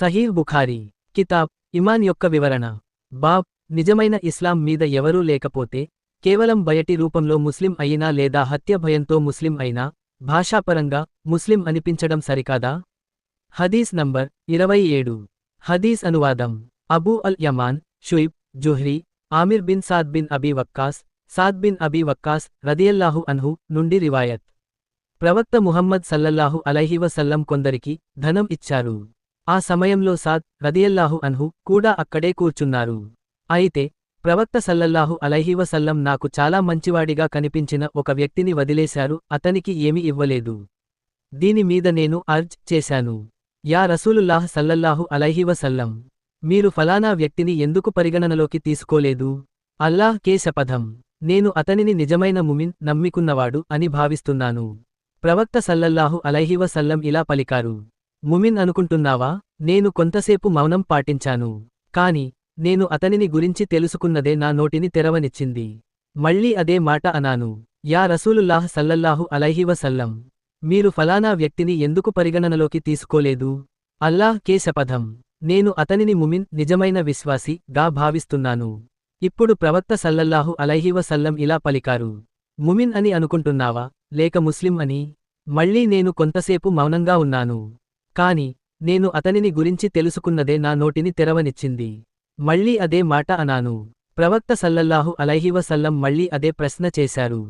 సహీహ్ బుఖారీ కితాబ్ ఇమాన్ యొక్క వివరణ. బాబ్ నిజమైన ఇస్లాం మీద ఎవరూ లేకపోతే కేవలం బయటి రూపంలో ముస్లిం అయినా లేదా హత్య భయంతో ముస్లిం అయినా భాషాపరంగా ముస్లిం అనిపించడం సరికాదా? హదీస్ నంబర్ ఇరవై ఏడు. హదీస్ అనువాదం. అబూ అల్ యమాన్ షుయిబ్ జుహ్రీ Aamir bin Saad bin అబీ వక్కాస్ Saad bin అబీ వక్కాస్ రదియల్లాహు అన్హు నుండి రివాయత్. ప్రవక్త ముహమ్మద్ సల్లల్లాహు అలైహివసల్లం కొందరికి ధనం ఇచ్చారు. ఆ సమయంలో సాద్ రదియల్లాహు అన్హు కూడా అక్కడే కూర్చున్నారు. అయితే ప్రవక్త సల్లల్లాహు అలహీవసల్లం నాకు చాలా మంచివాడిగా కనిపించిన ఒక వ్యక్తిని వదిలేశారు అతనికి ఏమీ ఇవ్వలేదు. దీని మీద నేను అర్జ్ చేశాను. యా రసూలుల్లాహ్ సల్లల్లాహు అలహీవసల్లం మీరు ఫలానా వ్యక్తిని ఎందుకు పరిగణనలోకి తీసుకోలేదు? అల్లాహ్ కే శపథం నేను అతనిని నిజమైన ముమిన్ నమ్మికున్నవాడు అని భావిస్తున్నాను. ప్రవక్త సల్లల్లాహు అలహీవసల్లం ఇలా పలికారు. ముమిన్ అనుకుంటున్నావా? నేను కొంతసేపు మౌనం పాటించాను. కాని నేను అతనిని గురించి తెలుసుకున్నదే నా నోటిని తెరవనిచ్చింది. మళ్ళీ అదే మాట అనాను యా రసూలుల్లాహ్ సల్లల్లాహు అలైహి సల్లం మీరు ఫలానా వ్యక్తిని ఎందుకు పరిగణనలోకి తీసుకోలేదు? అల్లాహ్ కే శపథం నేను అతనిని ముమిన్ నిజమైన విశ్వాసి గా భావిస్తున్నాను. ఇప్పుడు ప్రవక్త సల్లల్లాహు అలైహి సల్లం ఇలా పలికారు. ముమిన్ అని అనుకుంటున్నావా? లేక ముస్లిం అని? మళ్ళీ నేను కొంతసేపు మౌనంగా ఉన్నాను. కాని నేను అతనిని గురించి తెలుసుకున్నదే నా నోటిని తెరవనిచ్చింది. మళ్ళీ అదే మాట అనాను ప్రవక్త సల్లల్లాహు అలైహివ సల్లం మళ్ళీ అదే ప్రశ్న చేశారు.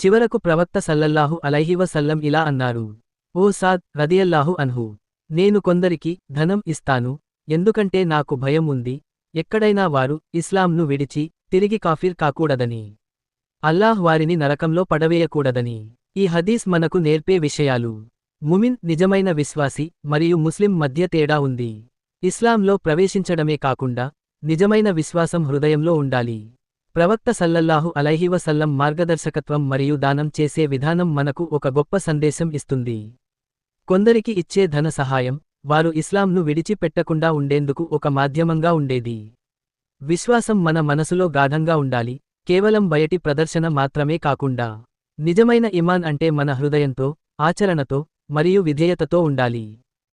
చివరకు ప్రవక్త సల్లల్లాహు అలైహివ సల్లం ఇలా అన్నారు. ఓ సాద్ రదియల్లాహు అన్హు. నేను కొందరికి ధనం ఇస్తాను ఎందుకంటే నాకు భయం ఉంది. ఎక్కడైనా వారు ఇస్లాంను విడిచి తిరిగి కాఫీర్ కాకూడదని. అల్లాహ్ వారిని నరకంలో పడవేయకూడదని. ఈ హదీస్ మనకు నేర్పే విషయాలు. ముమిన్ నిజమైన విశ్వాసి మరియు ముస్లిం మధ్య తేడా ఉంది. ఇస్లాంలో ప్రవేశించడమే కాకుండా నిజమైన విశ్వాసం హృదయంలో ఉండాలి. ప్రవక్త సల్లల్లాహు అలైహివసల్లం మార్గదర్శకత్వం మరియు దానం చేసే విధానం మనకు ఒక గొప్ప సందేశం ఇస్తుంది. కొందరికి ఇచ్చే ధన సహాయం వారు ఇస్లాంను విడిచిపెట్టకుండా ఉండేందుకు ఒక మాధ్యమంగా ఉండేది. విశ్వాసం మన మనసులో గాఢంగా ఉండాలి కేవలం బయటి ప్రదర్శన మాత్రమే కాకుండా. నిజమైన ఇమాన్ అంటే మన హృదయంతో ఆచరణతో మరియు విధేయతతో ఉండాలి.